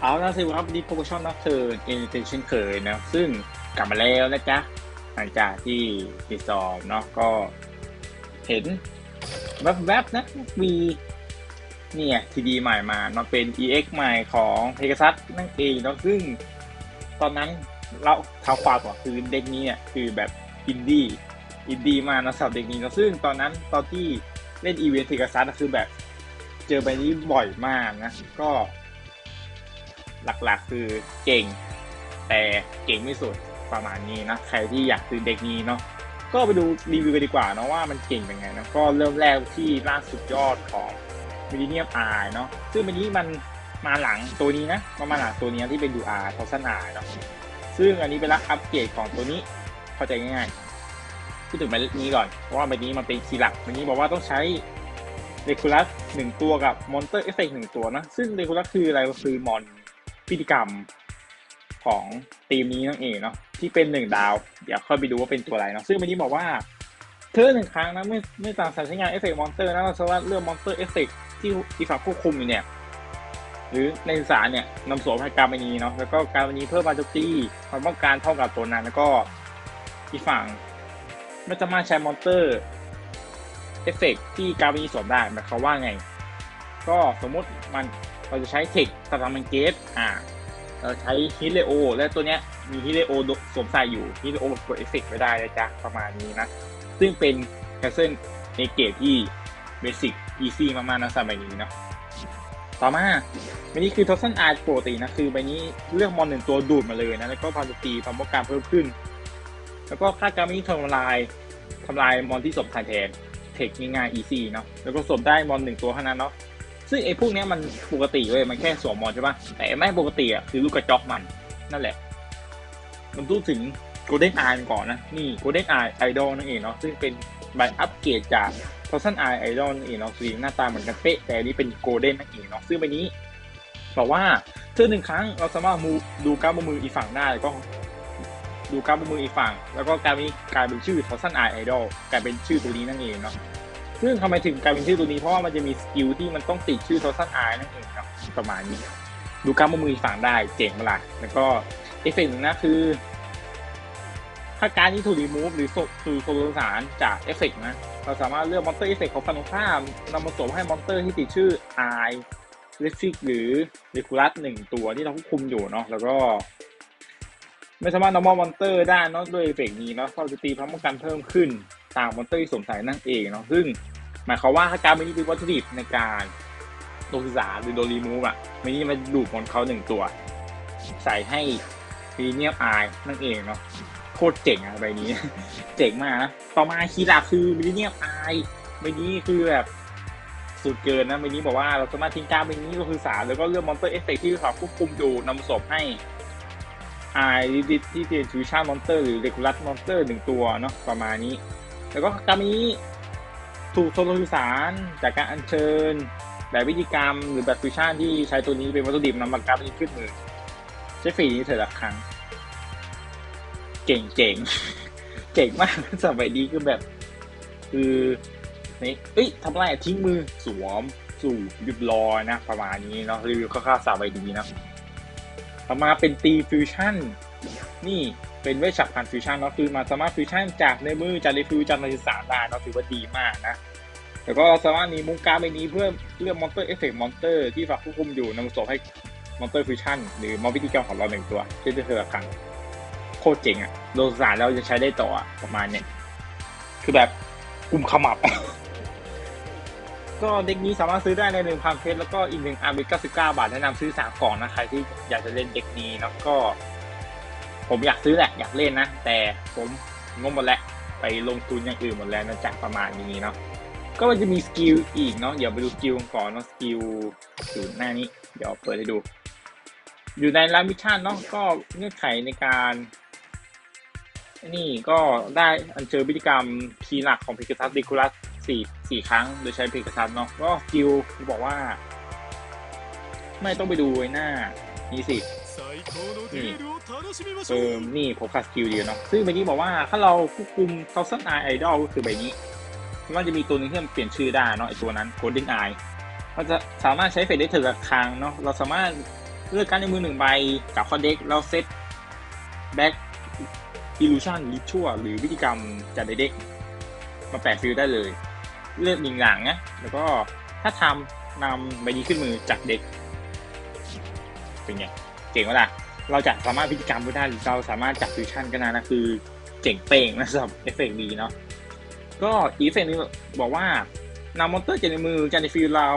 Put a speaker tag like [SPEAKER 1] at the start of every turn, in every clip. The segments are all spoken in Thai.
[SPEAKER 1] เอาละสิครับวันนี้โปรโมชั่นนักเธอเอ็นเตนเช่นเคยนะ ซึ่งกลับมาแล้วนะจ๊ะ หลังจากที่ปิดสอบเนาะก็เห็นแวบๆนะมีเนี่ยทีดีใหม่มามาเป็น EX ใหม่ของ Pegasus นั่นเองเนาะซึ่งตอนนั้นเราเท้าความก่อนคือเด็กนี้เนี่ยคือแบบอินดี้อินดี้มากนะสำหรับเด็กนี้เนาะซึ่งตอนนั้นตอนที่เล่นอีเวนต์ Pegasus ก็คือแบบเจอใบนี้บ่อยมากนะ ก็ หลักๆ คือเก่ง แต่เก่งไม่สุดประมาณนี้นะใครที่อยากซื้อเด็กนี้เนาะก็ไปดูรีวิวกันดีกว่าเนาะว่ามันเก่งเป็นไงนะก็เริ่มแรกที่ล่าสุดยอดของมิลเนียมอาร์เนาะซึ่งวันนี้มันมาหลังตัวนี้นะมามาหลังตัวนี้ที่เป็นดูอาร์ทอสันอาเนาะซึ่งอันนี้เป็นรักอัปเกรดของตัวนี้เข้าใจง่ายๆพูดถึงใบนี้ก่อนเพราะว่าใบนี้มันเป็นคีย์หลักใบนี้บอกว่าต้องใช้เดคูลัสหนึ่งตัวกับมอนเตอร์เอฟเฟกหนึ่งตัวนะซึ่งเดคูลัสคืออะไรก็คือมอน พิธีกรรมของทีมนี้นั่นเองเนาะที่เป็นหนึ่งดาว เดี๋ยวค่อยไปดูว่าเป็นตัวอะไรเนาะซึ่งวันนี้บอกว่าเธอหนึ่งครั้งนะไม่ไม่ต่างสายใช้งานเอฟเฟกต์มอนเตอร์นะเราสามารถเลือกมอนเตอร์เอฟเฟกที่ที่ฝั่งควบคุมอยู่เนี่ย หรือในสารเนี่ยนำสวมให้การบันีเนาะแล้วก็การบันีเพิ่มบาโจตี้ความต้องการเท่ากับตัวนั้น แล้วก็อีฝั่งไม่สามารถใช้มอนเตอร์เอฟเฟกที่การบันีสวมได้หมายความว่าไง ก็สมมุติมัน เราจะใช้เทคสตาร์มันเกตอ่าเราใช้ฮิเลโอและตัวเนี้ยมีฮิเลโอสวมใส่อยู่ฮิเลโอกดเอฟเฟกไม่ได้นะจ๊ะประมาณนี้นะ ซึ่งเป็นแคสเซิลในเกตที่เบสิกอีซี่มากๆนะสำหรับใบนี้เนาะต่อมาใบนี้คือทอสันอาร์ปกตินะคือใบนี้เลือกมอนหนึ่งตัวดูดมาเลยนะแล้วก็พารตีความต้องการเพิ่มขึ้น แล้วก็ค่าการม่ทำลายทำลายมอนที่สวมใส่แทนเทคง่ายๆอีซี่เนาะแล้วก็สวมได้มอนหนึ่งตัวเท่านั้นเนาะ ซึ่งไอ้พวกเนี้ยมันปกติเว้ยมันแค่สวมมอนใช่ปะแต่ไม่ปกติอะคือลูกกระจอกมันนั่นแหละ มันพูดถึง Golden Eye ก่อนนะนี่ Golden Eye Idol นั่นเองเนาะซึ่งเป็นใบอัปเกรดจาก Thousand Eye Idol นั่นเองเนาะสีหน้าตาเหมือนกันเป๊ะแต่อันนี้เป็น Golden นั่นเองเนาะซึ่งใบนี้บอกว่าเธอหนึ่งครั้งเราสามารถมูดูการบนมืออีกฝั่งได้แล้วก็ดูการบนมืออีกฝั่ง แล้วก็กลายเป็นกลายเป็นชื่อ Thousand Eye Idol กลายเป็นชื่อตัวนี้นั่นเองเนาะ ซึ่งทำไมถึงกลายเป็นชื่อตัวนี้เพราะว่ามันจะมีสกิลที่มันต้องติดชื่อโทสันไอนั่นเองครับประมาณนี้ ดูกล้ามมือฝั่งได้เจ๋งเวลาแล้วก็เอฟเฟกต์หนึ่งนะคือ ถ้าการที่ถูกรีมูฟหรือคือโซลูสารจากเอฟเฟกต์นะ เราสามารถเลือกมอนเตอร์เอฟเฟกต์ของฟันตรงข้ามนำมาสวมให้มอนเตอร์ที่ติดชื่อไอเลฟิกหรือเรคูลัสหนึ่งตัวที่เราควบคุมอยู่เนาะแล้วก็ไม่สามารถนำมอนเตอร์ได้เนาะด้วยเอฟเฟกต์นี้เนาะเราจะตีพลังป้องกันเพิ่มขึ้น ตามมอนเตอร์ที่สวมใส่นั่นเองเนาะซึ่งหมายความว่าถ้าการมินิเป็นวัตถุดิบในการโดนศึกษาหรือโดนรีมูฟอะมินิมาดูดมอนเขาหนึ่งตัว ใส่ให้มินิเนียมไอนั่นเองเนาะโคตรเจ๋งอะใบนี้ เจ๋งมากนะต่อมาคีย์หลักคือมินิเนียมไอใบนี้คือแบบสุดเกินนะใบนี้บอกว่าเราสามารถทิ้งการใบนี้ก็คือสาแล้วก็เลือกมอนเตอร์เอฟเฟกที่เขาควบคุมอยู่นำมาสวมให้ไอดิที่เป็นฟิวชั่นมอนเตอร์หรือเรกูลัสมอนเตอร์หนึ่งตัวเนาะประมาณนี้ แล้วก็การนี้ถูกโซลูสารจากการอัญเชิญแบบวิธีกรรมหรือแบบฟิวชั่นที่ใช้ตัวนี้เป็นวัตถุดิบนำมาการนี้ขึ้นมือใช้ฟรีนี้เถอะละครั้ง เก่งเก่งเก่งมากสมัยนี้คือแบบ คือนี่เอ้ยทำไรทิ้งมือสวมสู่หยุดรอยนะ ประมาณนี้เนาะรีวิวคร่าวๆสาวใบดีนะต่อมาเป็นตีฟิวชั่น นี่ เป็นเวชฉับพลันฟิวชั่นเนาะคือมาสามารถฟิวชั่นจากในมือจากรีฟิวจากในสารได้เนาะถือว่าดีมากนะแล้วก็สามารถมีมุงการใบนี้เพื่อเลือกมอนเตอร์เอฟเฟกต์มอนเตอร์ที่ฝากควบคุมอยู่นำมาส่งให้มอนเตอร์ฟิวชั่นหรือมอนวิธีการของเราหนึ่งตัวเช่นเธอครั้งโคตรเจ๋งอะโดนสารแล้วจะใช้ได้ต่อประมาณเนี้ยคือแบบกลุ่มขมับ ก็เด็กนี้สามารถซื้อได้ในหนึ่งพันเพชรแล้วก็อีกหนึ่งอาร์บิเก้าสิบเก้าบาทแนะนำซื้อสามกล่องนะใครที่อยากจะเล่นเด็กนี้แล้วก็ ผมอยากซื้อแหละอยากเล่นนะ แต่ผมงงหมดแล้วไปลงทุนอย่างอื่นหมดแล้วนะจากประมาณนี้เนาะก็มันจะมีสกิลอีกเนาะเดี๋ยวไปดูสกิลก่อนเนาะสกิลอยู่หน้านี้ เดี๋ยวเปิดให้ดู อยู่ในร้านมิชชั่นเนาะก็เงื่อนไขในการนี่ก็ได้อัญเชิญพิธีกรรมคีย์หลักของพิกซัสดิคูลัสสี่สี่ครั้งโดยใช้พิกซัสเนาะก็สกิลบอกว่า ไม่ต้องไปดูไว้หน้า นี่สินี่ เออนี่ผมคัดสกิลเดียวเนาะซึ่งใบนี้บอกว่าถ้าเราควบคุม Thousand Eye Idol ก็คือใบนี้มันจะมีตัวนึงที่มันเปลี่ยนชื่อได้เนาะไอตัวนั้น Golden Eye มันจะสามารถใช้เฟซได้ถึงละครั้งเนาะเราสามารถเลือกการดในมือหนึ่งใบกับคอเด็กแล้วเซตแบ็กอิลูชันลิชัวหรือวิธีกรรมจากในเด็กมาแปะฟิลได้เลย เลือกหนึ่งอย่างนะแล้วก็ถ้าทำนำใบนี้ขึ้นมือจากเด็กเป็นไงเจ๋งวะล่ะ เราจะสามารถพิธีกรรมได้หรือเราสามารถจับฟิวชั่นก็ได้นะคือเจ๋งเป่งนะสำหรับเอฟเฟกต์ดีเนาะก็อีเฟกต์นี้บอกว่านำมอนเตอร์จากในมือจากในฟิลเรา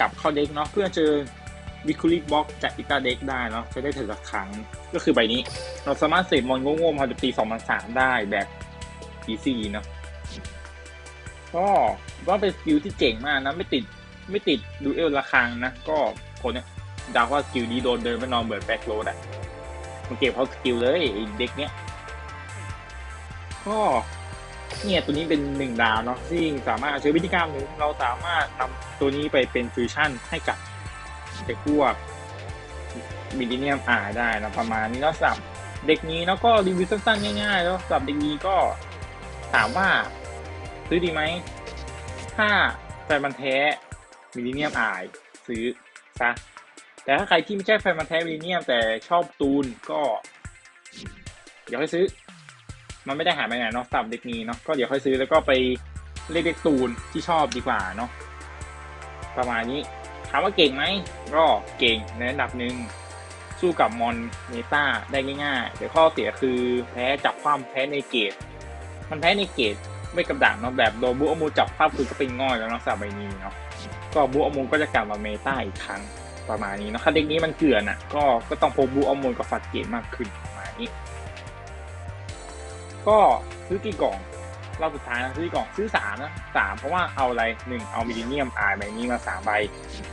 [SPEAKER 1] กลับเข้าเด็กเนาะเพื่อเจอวิคูลิบ็อกจากอิตาเด็กได้เนาะใช้ได้ถึงละครั้งก็คือใบนี้ เราสามารถเสพมอนโง่ๆมาตีสองพันสามได้แบบอีซีเนาะก็ว่าเป็นสกิลที่เจ๋งมากนะ ไม่ติดไม่ติดดูเอลระคังนะ ก็คนเนี่ย ดาว่าสกิลนี้โดนเดินไปนอนเบิร์ดแบ็คโรดอะ มันเก็บเขาสกิลเลยเด็กเนี้ยก็เนี่ยตัวนี้เป็นหนึ่งดาวเนาะที่สามารถใช้วิธีการหนึ่งเราสามารถนำตัวนี้ไปเป็นฟิวชั่นให้กับเด็กพวกมิลเลนเนียมอาได้นะประมาณนี้เนาะสำหรับเด็กนี้แล้วก็รีวิวสั้นๆง่ายๆแล้วสำหรับเด็กนี้ก็ถามว่าซื้อดีไหม ถ้าแฟนมันแท้มิลเลนเนียมอายซื้อซะ แต่ถ้าใครที่ไม่ใช่แฟนมันแท้มิเนียมแต่ชอบตูนก็เดี๋ยวค่อยซื้อ มันไม่ได้หายไปไหนเนาะสำหรับเด็กนี้เนาะก็เดี๋ยวค่อยซื้อแล้วก็ไปเล่นเด็กตูนที่ชอบดีกว่าเนาะประมาณนี้ถามว่าเก่งไหมก็เก่งในระดับหนึ่งสู้กับมอนเมตาได้ง่ายๆแต่ข้อเสียคือแพ้จับความแพ้ในเกต มันแพ้ในเกตไม่กับดักเนาะแบบโดนบูอมูจับภาพคือก็เป็นง่อยแล้วเนาะสำหรับใบนี้เนาะก็บูอมูก็จะกลับมาเมตาอีกครั้ง ประมาณนี้เนาะถ้าเด็กนี้มันเกลื่อนอะก็ก็ต้องพกบูอมูกับฟัดเกตมากขึ้นประมาณนี้ ก็ซื้อกี่กล่องรอบสุดท้ายนะซื้อกี่กล่องซื้อสามนะสามเพราะว่าเอาอะไรหนึ่งเอามิลเลนเนียมอายใบนี้มาสามใบ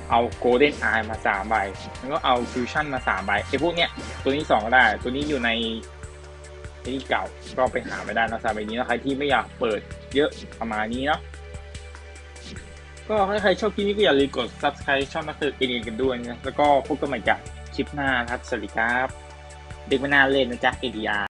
[SPEAKER 1] เอาโกลเด้นอายมาสามใบ แล้วก็เอาฟิวชั่นมาสามใบไอ้พวกเนี้ยตัวนี้สองก็ได้ ตัวนี้อยู่ในที่เก่าก็ไปหาไม่ได้นะสามใบนี้นะใครที่ไม่อยากเปิดเยอะประมาณนี้เนาะ ก็ถ้าใครชอบคลิปนี้ก็อย่าลืมกด subscribe ช่องนักเตะเอ็นกันด้วยนะ แล้วก็พบกันใหม่กับคลิปหน้าครับ สวัสดีครับ เด็กไม่น่าเล่นนะจ๊ะ ADR